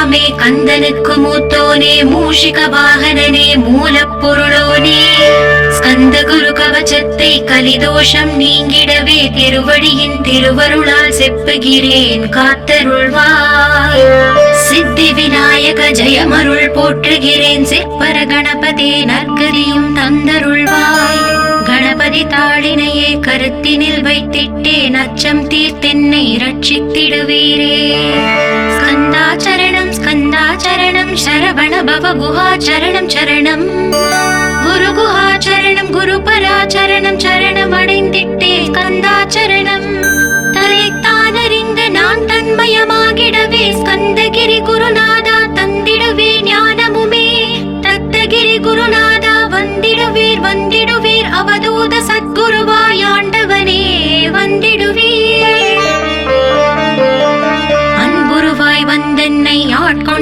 தெய்வமே கந்தனுக்கு மூத்தோனே மூஷிக வாகனனே மூலப்பொருளோனே. ஸ்கந்த குரு கவச்சத்தை கலிதோஷம் நீங்கிடவே திருவடியின் திருவருளால் செப்புகிறேன் காத்தருள்வாய். சித்தி விநாயக ஜெயமருள் போற்றுகிறேன் சிற்பர கணபதே நற்கதியும் தந்தருள்வாய். கணபதி தாளினையே கருத்தினில் வைத்திட்டேன் அச்சம் தீர்த்தென்னை ரட்சித்திடுவீரே. ஸ்கந்தாச்சரண ஸ்கந்தாச்சரணம் சரவண பவ குஹாச்சரணம் சரணம் குரு குஹாச்சரணம் குரு பராச்சரணம்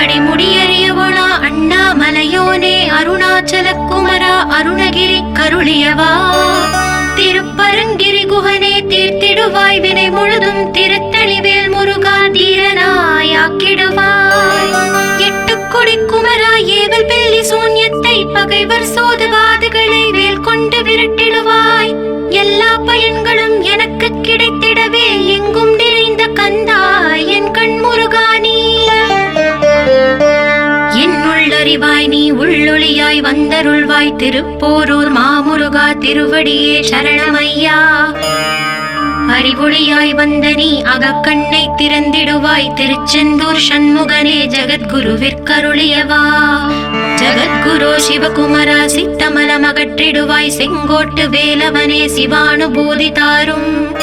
அடிமுடியறியவளா அண்ணாமலையோனே அருணாச்சல குமரா அருணகிரி கருளியவா. திருப்பரங்கிரி குகனே தீர்த்திடுவாய் வினை முழுதும் திருத்தணிவேல் முருகா தீரனாயாக்கிடுவாய் எட்டு கொடி குமரா ஏவல் பெல்லி சூன்யத்தை பகைவர் சோதவாதுகளை வேல் கொண்டு விரட்டிடுவாய். எல்லா பயன்களும் எனக்கு கிடைத்திடவே எங்கும் நிறைந்த என்னுள்ளறிவாய் நீ உள்ளொளியாய் வந்தருள்வாய். திருப்போரூர் மாமுருகா திருவடியே சரணமையா. அறிவொளியாய் வந்த நீ அகக்கண்ணை திறந்திடுவாய். திருச்செந்தூர் சண்முகனே ஜகத்குருவிற்கருளியவா. ஜகத்குரு சிவகுமரா சித்தமலம் அகற்றிடுவாய் செங்கோட்டு வேலவனே சிவானுபூதி தாரும்.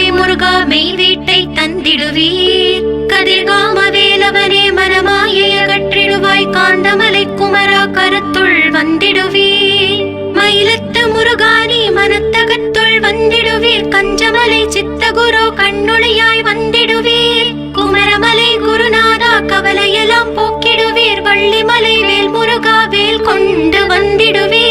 முருகா மெய் வீட்டை தந்திடுவீர். கதிர்காம வேலவனே மனமாயை அகற்றிடுவாய். காந்தமலை குமரா கருத்துள் வந்திடுவீர். மயிலத்து முருகானி மனத்தகத்துள் வந்திடுவீர். கஞ்சமலை சித்தகுரு கண்ணுளையாய் வந்திடுவீர். குமரமலை குருநாதா கவலையெல்லாம் போக்கிடுவீர். வள்ளிமலை வேல் முருகா வேல் கொண்டு வந்திடுவீர்.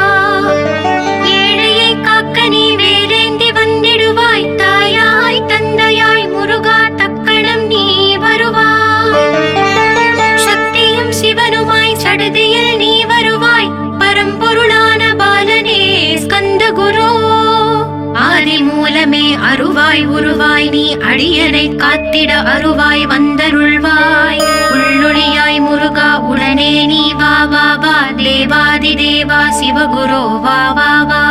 உருவாய் உருவாய் நீ அடியனை காத்திட அருவாய் வந்தருள்வாய். உள்ளொளியாய் முருகா உடனே நீ வா வா வா. தேவாதி தேவா சிவகுரு வா வா வா.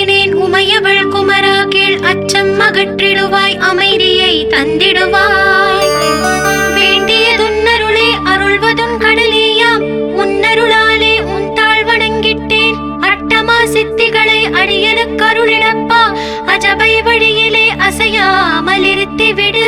உமையவள் குமரா கீழ் அச்சம் அகற்றிடுவாய் அமைதியை தந்திடுவாய். வேண்டியதுன்னருளே அருள்வதும் கடலேயாம் உன்னருளாலே உன் தாழ் வணங்கிட்டேன் அட்டமா சித்திகளை அடியனுக்கு அருளிடப்பா அஜபை வழியிலே அசையாமல் இருத்தி விடு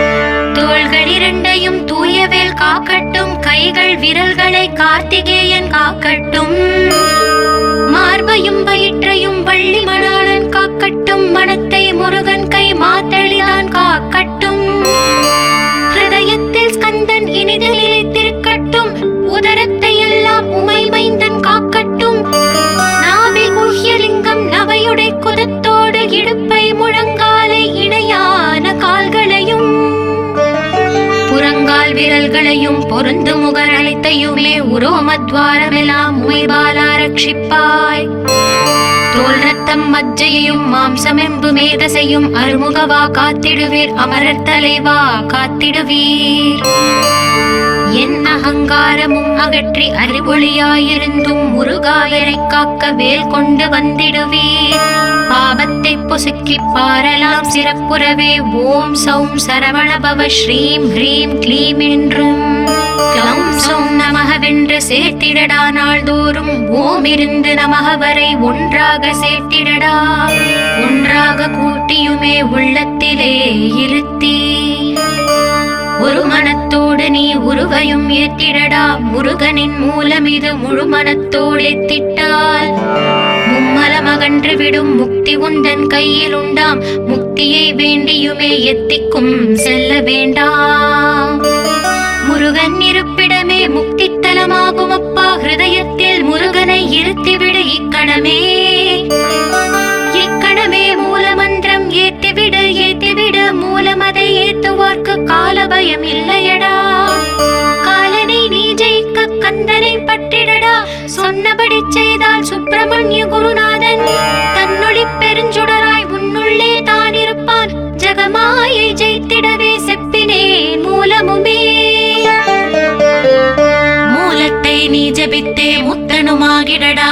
தோள்கள் இரண்டையும் தூயவேல் காக்கட்டும். கைகள் விரல்களை கார்த்திகேயன் காக்கட்டும். மார்பையும் வயிற்றையும் வள்ளி மணாளன் காக்கட்டும். மனத்தை முருகன் கை மாத்தளிதான் காக்கட்டும். ஹிருதயத்தில் ஸ்கந்தன் இனிதலில் விரல்களையும் பொருந்து முகர் அனைத்தையுமே உரோமத்வாரமெல்லாம் உமைபாலா ரட்சிப்பாய். தோல் ரத்தம் மஜ்ஜையையும் மாம்சமெம்பு மேதசையும் அருமுகவா காத்திடுவீர் அமரர் தலைவா காத்திடுவீர். என் அகங்காரமும் அகற்றி அறிவொளியாயிருந்தும் முருகாயரை காக்க வேல் கொண்டு வந்திடுவீர். பாபத்தை பொசுக்கி பாரலாம் சிறப்புறவே. ஓம் சௌம் சரவணபவ ஸ்ரீம் ஹ்ரீம் க்ளீம் என்றும். க்ளௌம் சௌம் நமகவென்று சேர்த்திடடா நாள்தோறும். ஓம் இருந்து நமக வரை ஒன்றாக சேர்த்திடடா. ஒன்றாக கூட்டியுமே உள்ளத்திலே இருத்தீ ஒரு மனத்தோடு நீ உருவையும் ஏத்திடடா முருகனின் மூலம் இது முழு மனத்தோடு ஏத்திட்டால் மும்மலம் அகன்று விடும் முக்தி உந்தன் கையில் உண்டாம். முக்தியை வேண்டியுமே எத்திக்கும். செல்ல பயம் இல்லையடா காலனை நீ ஜெயிக்க கந்தனை பற்றிடடா. சொன்னபடி செய்தால் சுப்பிரமணிய குருநாதன் தன்னொழி பெருஞ்சுடராய் உன்னுள்ளே தான் இருப்பான் ஜெகமாயை ஜெயித்திடவே செப்பினே மூலமுமே. மூலத்தை நீ ஜபித்தே முத்தனுமாகிடடா.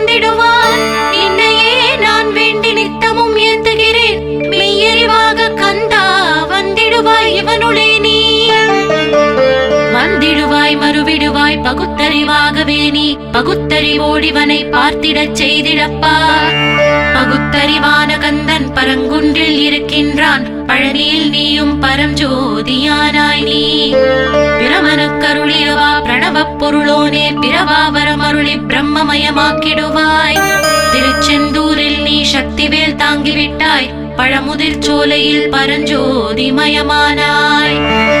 பகுத்தறிவாய் பகுத்தறிவாகவே நீ பகுத்தறிவோடிவனை பார்த்திடச் செய்திடப்பா. பகுத்தறிவான கந்தன் பரங்குன்றில் இருக்கின்றான். பழனியில் நீயும் பரஞ்சோதியானாய் நீ. பிரமனுக்கருளியவா பிரணவப் பொருளோனே பிரவாவரம் அருளி பிரம்மமயமாக்கிடுவாய். திருச்செந்தூரில் நீ சக்திவேல் தாங்கிவிட்டாய். பழமுதிர் சோலையில் பரஞ்சோதிமயமானாய்.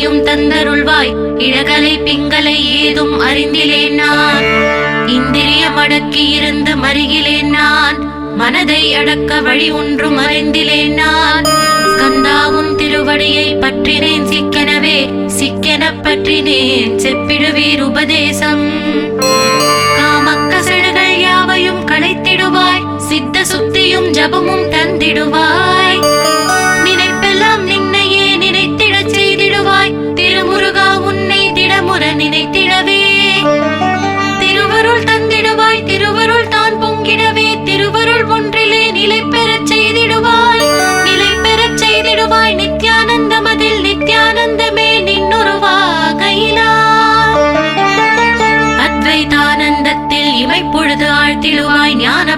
சிவசக்தியும் தந்தருள்வாய். இழகலை பிங்களை ஏதும் அறிந்திலேன் நான். இந்திரியம் அடக்கி இருந்து மருகிலேன் நான். மனதை அடக்க வழி ஒன்றும் அறிந்திலேன் நான். ஸ்கந்தாவும் திருவடியை பற்றினேன் சிக்கெனவே. சிக்கெனப் பற்றினேன் செப்பிடுவீர் உபதேசம். காமக்கசடுகள் யாவையும் களைத்திடுவாய். சித்த சுத்தியும் ஜபமும் தந்திடுவாய்.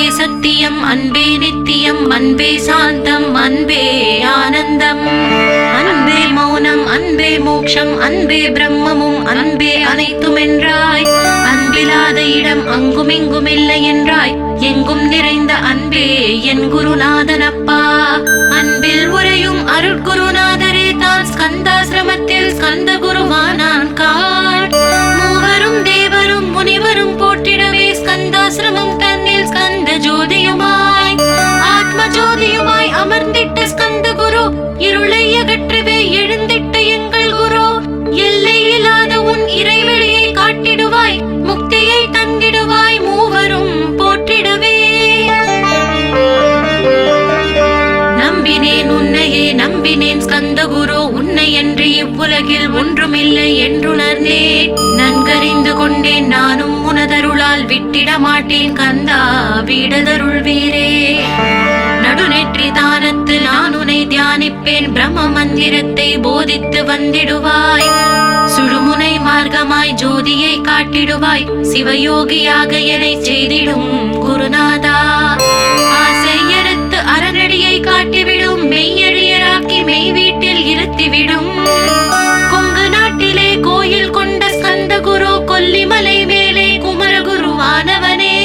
அன்பே சத்தியம் அன்பே நித்தியம் அன்பே சாந்தம் அன்பே ஆனந்தம். அன்பே மௌனம் அன்பே மோக்ஷம் அன்பே பிரம்மமும் அன்பே அனைத்தும் என்றாய் அன்பில்லாத இடம் அங்கும் இங்கும் இல்லை என்றாய். எங்கும் நிறைந்த அன்பே என் குருநாதன் அப்பா அன்பில் உரையும் அருட்குருநாதரே தான். ஸ்கந்தாசிரமத்தில் ஸ்கந்த குருவானான் காட். மூவரும் தேவரும் முனிவரும் போற்றிடவே ஸ்கந்தாசிரமம் உலகில் ஒன்றுமில்லை என்றுணர்ந்தேன். நன்கறிந்து கொண்டேன். நானும் உனதருளால் விட்டிட மாட்டேன் கந்தா. வீடதருள் வீரே. நடுநெற்றி தானத்து நான் உனை தியானிப்பேன். பிரம்ம மந்திரத்தை போதித்து வந்திடுவாய். சுழுமுனை மார்க்கமாய் ஜோதியை காட்டிடுவாய். சிவயோகியாக என்னை செய்திடும் குருநாதா. ஆசையறுத்து அறநடியை காட்டிவிடும். மெய்யழியராக்கி மெய் வீட்டில் இருத்திவிடும். கொல்லிமலை மேலே குமரகுருவானவனே.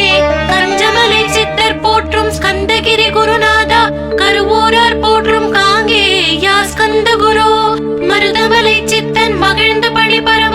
கஞ்சமலை சித்தர் போற்றும் ஸ்கந்தகிரி குருநாதா கருவூரார் போற்றும் காங்கே யா ஸ்கந்த குரு மருதமலை சித்தன் மகிழ்ந்து பழி பரம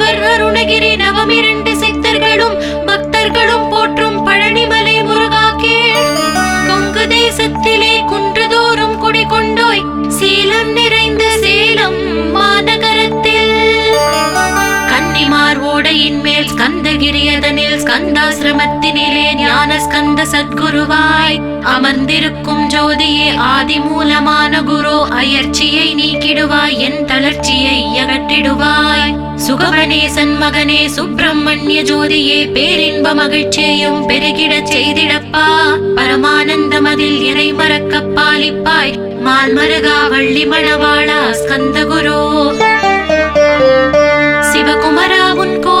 தேவர் அருணகிரி நவமிரண்டு சித்தர்களும் பக்தர்களும் போற்றும் பழனிமலை முருகா கேள் கொங்கு தேசத்திலே குன்றுதோறும் குடிகொண்டோய் சீலம் நிறைந்த சேலம். கன்னிமார் மேல் ஸ்கந்தகிரி அதனில் ஸ்கந்தாசிரமத்தினிலே ஞான ஸ்கந்த சத்குருவாய் அமர்ந்திருக்கும் ஜோதியே ஆதி மூலமான குரு அயர்ச்சியை நீக்கிடுவாய் என் தளர்ச்சியை அகற்றிடுவாய். சுகவனே சன்மகனே சுப்பிரமணிய ஜோதியே பேரின்ப மகிழ்ச்சியையும் பெருகிடச் செய்திடப்பா. பரமானந்தம் அதில் இறை மறக்க பாலிப்பாய்? மால்மருகா வள்ளி மணவாளா ஸ்கந்தகுரு சிவகுமரா உன்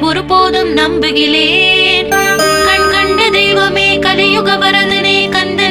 ஒருபோதும் நம்புகிறேன். கண் கண்ட தெய்வமே கலியுக வரதனே கந்த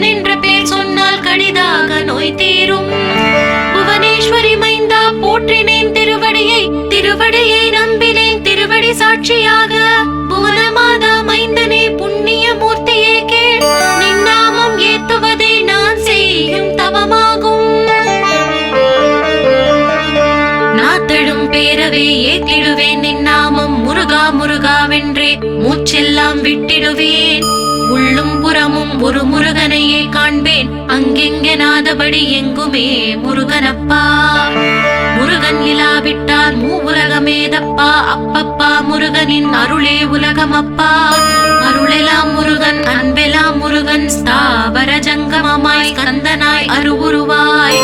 அங்கெங்கெனாதபடி எங்குமே முருகனப்பா. முருகன் இலாவிட்டால் மூவுலகமேதப்பா அப்பப்பா முருகனின் அருளே உலகமப்பா. அருளெலாம் முருகன் அன்பெலாம் முருகன் ஸ்தாபர ஜங்கமமாய் கந்தனாய் அருவுருவாய்.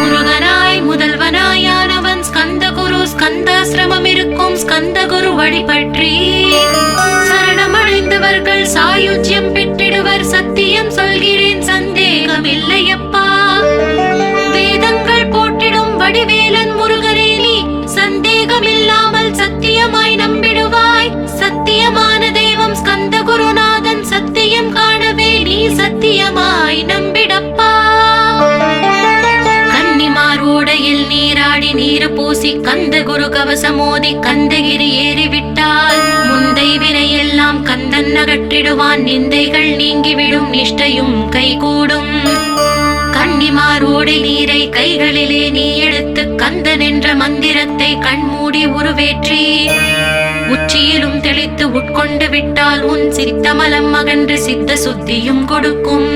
முருகனாய் முதல்வனாயானவன் ஸ்கந்த குரு ஸ்கந்தாசிரமம் இருக்கும் ஸ்கந்த குரு வழிபற்றி. சரணமடைந்தவர்கள் சாயுஜ்யம் பெற்றிடுவர் சத்தியம் சொல்கிறேன் இல்லையப்பா. வேதங்கள் போட்டிடும் வடிவேலன் முருகரே நீ சந்தேகம் இல்லாமல் சத்தியமாய் நம்பிடுவாய். சத்தியமான தெய்வம் ஸ்கந்த குருநாதன் சத்தியம் காணவே நீ சத்தியமாய் நம்பிடப்பா. கன்னிமார் ஓடையில் நீராடி நீர் பூசி கந்த குரு கவசமோதி கந்தகிரி ஏறிவிட்டு எல்லாம் கந்தன் அகற்றிடுவான் நிந்தைகள் நீங்கிவிடும் நிஷ்டையும் கைகூடும். கன்னிமார் ஓடை நீரை கைகளிலே நீ எடுத்து கந்தன் என்ற மந்திரத்தை கண்மூடி உருவேற்றி உச்சியிலும் தெளித்து உட்கொண்டு விட்டால் உன் சித்தமலம் அகன்று சித்த சுத்தியும் கொடுக்கும்.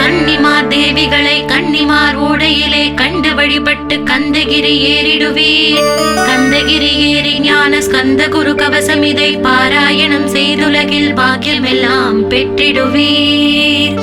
கன்னிமார் தேவிகளை கன்னிமார் ஓடையிலே கண் வழிபட்டு கந்தகிரி ஏறிடுவீர். கந்தகிரி ஏறி ஞான ஸ்கந்த குரு கவசம் இதை பாராயணம் செய்துலகில் பாக்கியமெல்லாம் பெற்றிடுவீர்.